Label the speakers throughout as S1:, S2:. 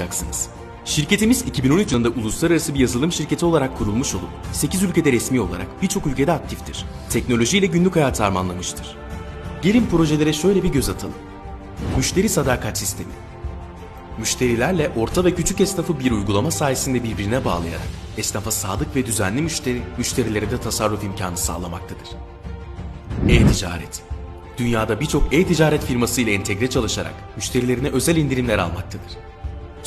S1: yapacaksınız. Şirketimiz 2013 yılında uluslararası bir yazılım şirketi olarak kurulmuş olup 8 ülkede resmi olarak birçok ülkede aktiftir. Teknolojiyle günlük hayatı harmanlamıştır. Gelin projelere şöyle bir göz atalım. Müşteri sadakat sistemi. Müşterilerle orta ve küçük esnafı bir uygulama sayesinde birbirine bağlayarak esnafa sadık ve düzenli müşteri, müşterilere de tasarruf imkanı sağlamaktadır. E-ticaret. Dünyada birçok e-ticaret firması ile entegre çalışarak müşterilerine özel indirimler almaktadır.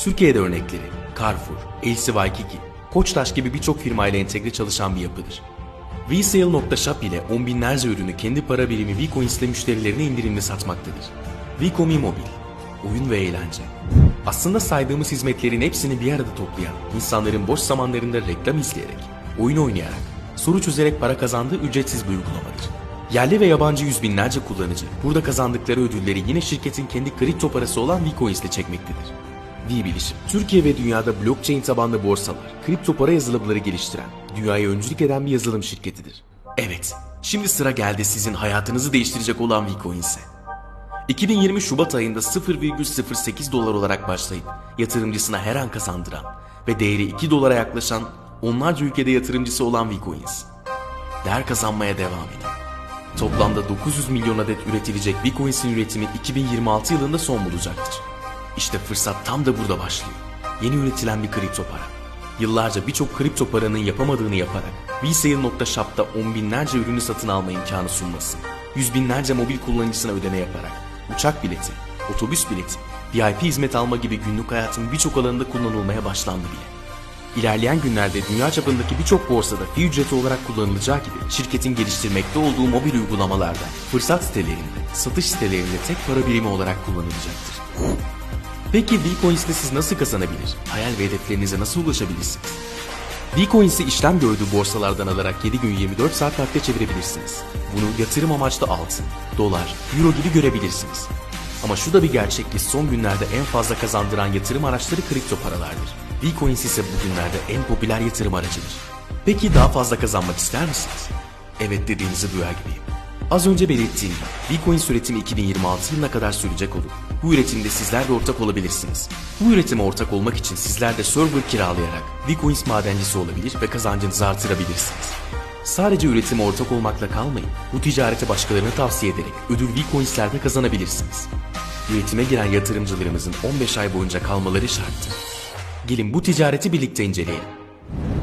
S1: Türkiye'de örnekleri Carrefour, LC Waikiki, Koçtaş gibi birçok firma ile entegre çalışan bir yapıdır. Resale.shop ile on binlerce ürünü kendi para birimi Vcoins ile müşterilerine indirimli satmaktadır. Vcomi Mobil, oyun ve eğlence. Aslında saydığımız hizmetlerin hepsini bir arada toplayan, insanların boş zamanlarında reklam izleyerek, oyun oynayarak, soru çözerek para kazandığı ücretsiz bir uygulamadır. Yerli ve yabancı yüz binlerce kullanıcı burada kazandıkları ödülleri yine şirketin kendi kripto parası olan Vcoins ile çekmektedir. V-Bilişim, Türkiye ve dünyada blockchain tabanlı borsalar, kripto para yazılımları geliştiren, dünyaya öncülük eden bir yazılım şirketidir. Evet, şimdi sıra geldi sizin hayatınızı değiştirecek olan Vcoins'e. 2020 Şubat ayında 0,08 dolar olarak başlayıp yatırımcısına her an kazandıran ve değeri 2 dolara yaklaşan onlarca ülkede yatırımcısı olan Vcoins. Değer kazanmaya devam edin. Toplamda 900 milyon adet üretilecek Vcoins'in üretimi 2026 yılında son bulacaktır. İşte fırsat tam da burada başlıyor. Yeni üretilen bir kripto para. Yıllarca birçok kripto paranın yapamadığını yaparak Vsale.shop'ta on binlerce ürünü satın alma imkanı sunması, yüz binlerce mobil kullanıcısına ödeme yaparak uçak bileti, otobüs bileti, VIP hizmet alma gibi günlük hayatın birçok alanında kullanılmaya başlandı bile. İlerleyen günlerde dünya çapındaki birçok borsada fi ücreti olarak kullanılacağı gibi şirketin geliştirmekte olduğu mobil uygulamalarda, fırsat sitelerinde, satış sitelerinde tek para birimi olarak kullanılacaktır. Peki Vcoins'te siz nasıl kazanabilir? Hayal ve hedeflerinize nasıl ulaşabilirsiniz? Vcoins'i işlem gördüğü borsalardan alarak 7 gün 24 saat vakte çevirebilirsiniz. Bunu yatırım amaçlı altın, dolar, euro gibi görebilirsiniz. Ama şu da bir gerçek ki son günlerde en fazla kazandıran yatırım araçları kripto paralardır. Vcoins ise bugünlerde en popüler yatırım aracıdır. Peki daha fazla kazanmak ister misiniz? Evet dediğinizi duyar gibiyim. Az önce belirttiğim gibi Vcoins üretimi 2026 yılına kadar sürecek olup bu üretimde sizler de ortak olabilirsiniz. Bu üretime ortak olmak için sizler de server kiralayarak Vcoins madencisi olabilir ve kazancınızı artırabilirsiniz. Sadece üretime ortak olmakla kalmayın, bu ticareti başkalarına tavsiye ederek ödül Vcoins'lerde kazanabilirsiniz. Üretime giren yatırımcılarımızın 15 ay boyunca kalmaları şarttır. Gelin bu ticareti birlikte inceleyelim.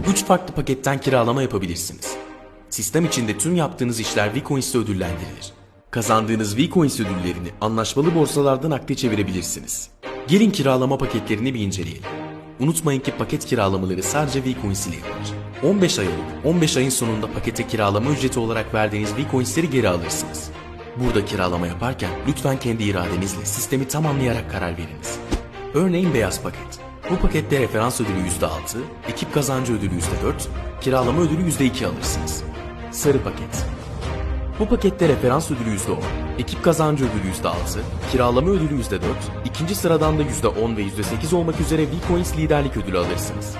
S1: 3 farklı paketten kiralama yapabilirsiniz. Sistem içinde tüm yaptığınız işler Vcoins'te ödüllendirilir. Kazandığınız Vcoins ödüllerini anlaşmalı borsalardan akde çevirebilirsiniz. Gelin kiralama paketlerini bir inceleyelim. Unutmayın ki paket kiralamaları sadece Vcoins ile yapılır. 15 ay olup 15 ayın sonunda pakete kiralama ücreti olarak verdiğiniz Vcoins'leri geri alırsınız. Burada kiralama yaparken lütfen kendi iradenizle sistemi tam anlayarak karar veriniz. Örneğin beyaz paket. Bu pakette referans ödülü %6, ekip kazancı ödülü %4, kiralama ödülü %2 alırsınız. Sarı paket. Bu pakette referans ödülü %10, ekip kazancı ödülü %6, kiralama ödülü %4, ikinci sıradan da %10 ve %8 olmak üzere Vcoins liderlik ödülü alırsınız.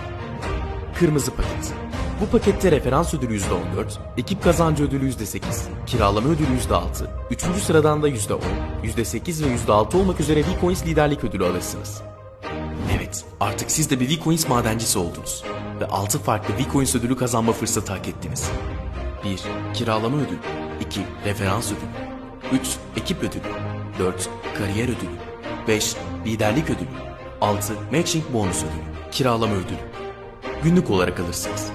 S1: Kırmızı paket. Bu pakette referans ödülü %14, ekip kazancı ödülü %8, kiralama ödülü %6, üçüncü sıradan da %10, %8 ve %6 olmak üzere Vcoins liderlik ödülü alırsınız. Evet, artık siz de bir Vcoins madencisi oldunuz. Ve 6 farklı Vcoins ödülü kazanma fırsatı hak ettiniz. 1. Kiralama ödülü 2. Referans ödülü 3. Ekip ödülü 4. Kariyer ödülü 5. Liderlik ödülü 6. Matching bonus ödülü Kiralama ödülü Günlük olarak alırsınız.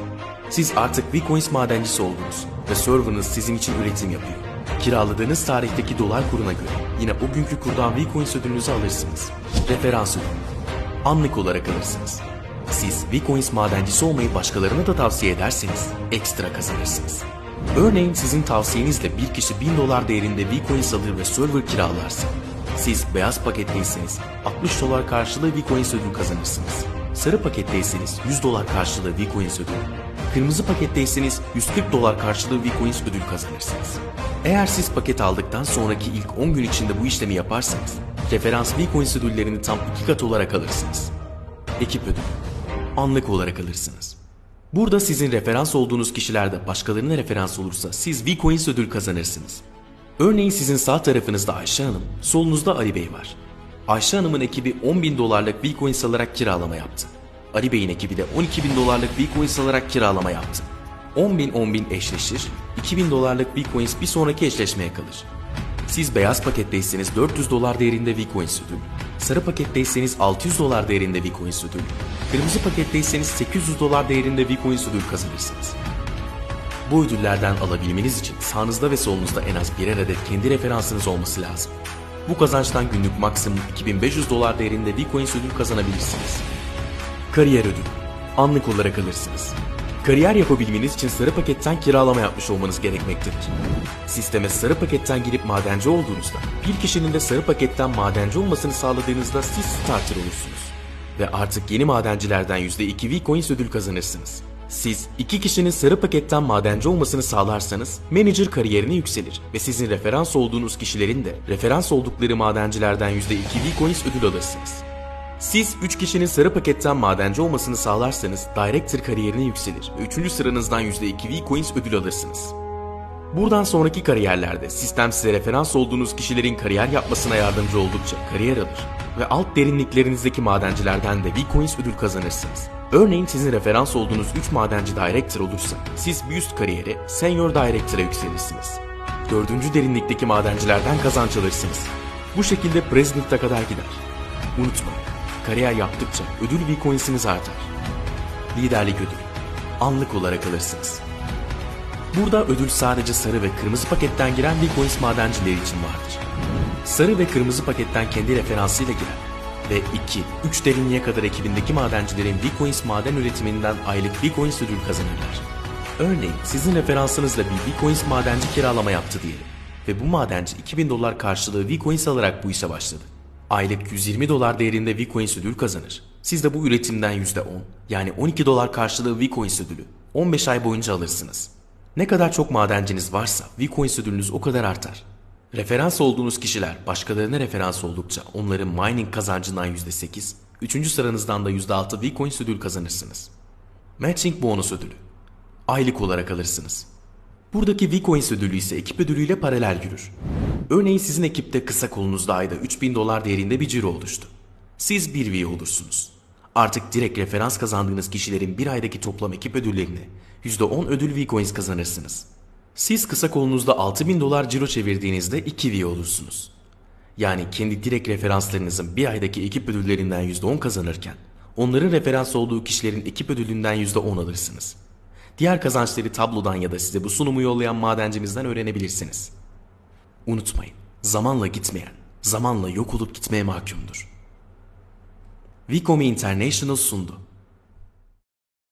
S1: Siz artık Vcoins madencisi oldunuz ve serverınız sizin için üretim yapıyor. Kiraladığınız tarihteki dolar kuruna göre yine o günkü kurdan Vcoins ödülünüzü alırsınız. Referans ödülü anlık olarak alırsınız. Siz Vcoins madencisi olmayı başkalarına da tavsiye ederseniz ekstra kazanırsınız. Örneğin sizin tavsiyenizle bir kişi 1000 dolar değerinde Vcoins alır ve server kiralarsa, siz beyaz paketteyseniz 60 dolar karşılığı Vcoins ödül kazanırsınız. Sarı paketteyseniz 100 dolar karşılığı Vcoins ödül, kırmızı paketteyseniz 140 dolar karşılığı Vcoins ödül kazanırsınız. Eğer siz paket aldıktan sonraki ilk 10 gün içinde bu işlemi yaparsanız, referans Vcoins ödüllerini tam 2 kat olarak alırsınız. Ekip ödülü. Anlık olarak alırsınız. Burada sizin referans olduğunuz kişiler de başkalarına referans olursa siz Vcoins ödül kazanırsınız. Örneğin sizin sağ tarafınızda Ayşe Hanım, solunuzda Ali Bey var. Ayşe Hanım'ın ekibi 10 bin dolarlık Bitcoins alarak kiralama yaptı. Ali Bey'in ekibi de 12 bin dolarlık Bitcoins alarak kiralama yaptı. 10 bin 10 bin eşleşir, 2000 dolarlık Bitcoins bir sonraki eşleşmeye kalır. Siz beyaz paketteyseniz 400 dolar değerinde Bitcoins ödül, sarı paketteyseniz 600 dolar değerinde Bitcoins ödül, kırmızı paketteyseniz 800 dolar değerinde Bitcoins ödül kazanırsınız. Bu ödüllerden alabilmeniz için sağınızda ve solunuzda en az birer adet kendi referansınız olması lazım. Bu kazançtan günlük maksimum 2500 dolar değerinde Bitcoins ödül kazanabilirsiniz. Kariyer ödülü. Anlık olarak alırsınız. Kariyer yapabilmeniz için sarı paketten kiralama yapmış olmanız gerekmektedir. Sisteme sarı paketten girip madenci olduğunuzda, bir kişinin de sarı paketten madenci olmasını sağladığınızda siz starter olursunuz. Ve artık yeni madencilerden %2 V-Coins ödül kazanırsınız. Siz iki kişinin sarı paketten madenci olmasını sağlarsanız manager kariyerine yükselir ve sizin referans olduğunuz kişilerin de referans oldukları madencilerden %2 V-Coins ödül alırsınız. Siz 3 kişinin sarı paketten madenci olmasını sağlarsanız Director kariyerine yükselir ve 3. sıranızdan %2 V-Coins ödül alırsınız. Buradan sonraki kariyerlerde sistem size referans olduğunuz kişilerin kariyer yapmasına yardımcı oldukça kariyer alır ve alt derinliklerinizdeki madencilerden de V-Coins ödül kazanırsınız. Örneğin sizin referans olduğunuz 3 madenci Director olursa siz bir üst kariyere Senior Director'a yükselirsiniz. Dördüncü derinlikteki madencilerden kazanç alırsınız. Bu şekilde President'a kadar gider. Unutmayın, kariyer yaptıkça ödül V-Coins'iniz artar. Liderlik ödülü. Anlık olarak alırsınız. Burada ödül sadece sarı ve kırmızı paketten giren Bitcoins madencileri için vardır. Sarı ve kırmızı paketten kendi referansıyla giren ve 2-3 derinliğe kadar ekibindeki madencilerin Bitcoins maden üretiminden aylık Bitcoins ödül kazanırlar. Örneğin sizin referansınızla bir Bitcoins madenci kiralama yaptı diyelim ve bu madenci 2000 dolar karşılığı Bitcoins alarak bu işe başladı. Aylık 120 dolar değerinde Bitcoins ödül kazanır. Siz de bu üretimden %10 yani 12 dolar karşılığı Bitcoins ödülü 15 ay boyunca alırsınız. Ne kadar çok madenciniz varsa Bitcoins ödülünüz o kadar artar. Referans olduğunuz kişiler başkalarına referans oldukça onların mining kazancından %8, 3. sıranızdan da %6 Bitcoins ödül kazanırsınız. Matching bonus ödülü. Aylık olarak alırsınız. Buradaki Bitcoins ödülü ise ekip ödülüyle paralel yürür. Örneğin sizin ekipte kısa kolunuzda ayda 3000 dolar değerinde bir ciro oluştu. Siz bir V olursunuz. Artık direkt referans kazandığınız kişilerin bir aydaki toplam ekip ödüllerine %10 ödül V-Coins kazanırsınız. Siz kısa kolunuzda 6000 dolar ciro çevirdiğinizde 2 V olursunuz. Yani kendi direkt referanslarınızın bir aydaki ekip ödüllerinden %10 kazanırken, onların referans olduğu kişilerin ekip ödülünden %10 alırsınız. Diğer kazançları tablodan ya da size bu sunumu yollayan madencimizden öğrenebilirsiniz. Unutmayın, zamanla gitmeyen, zamanla yok olup gitmeye mahkumdur. Vikomi International sundu.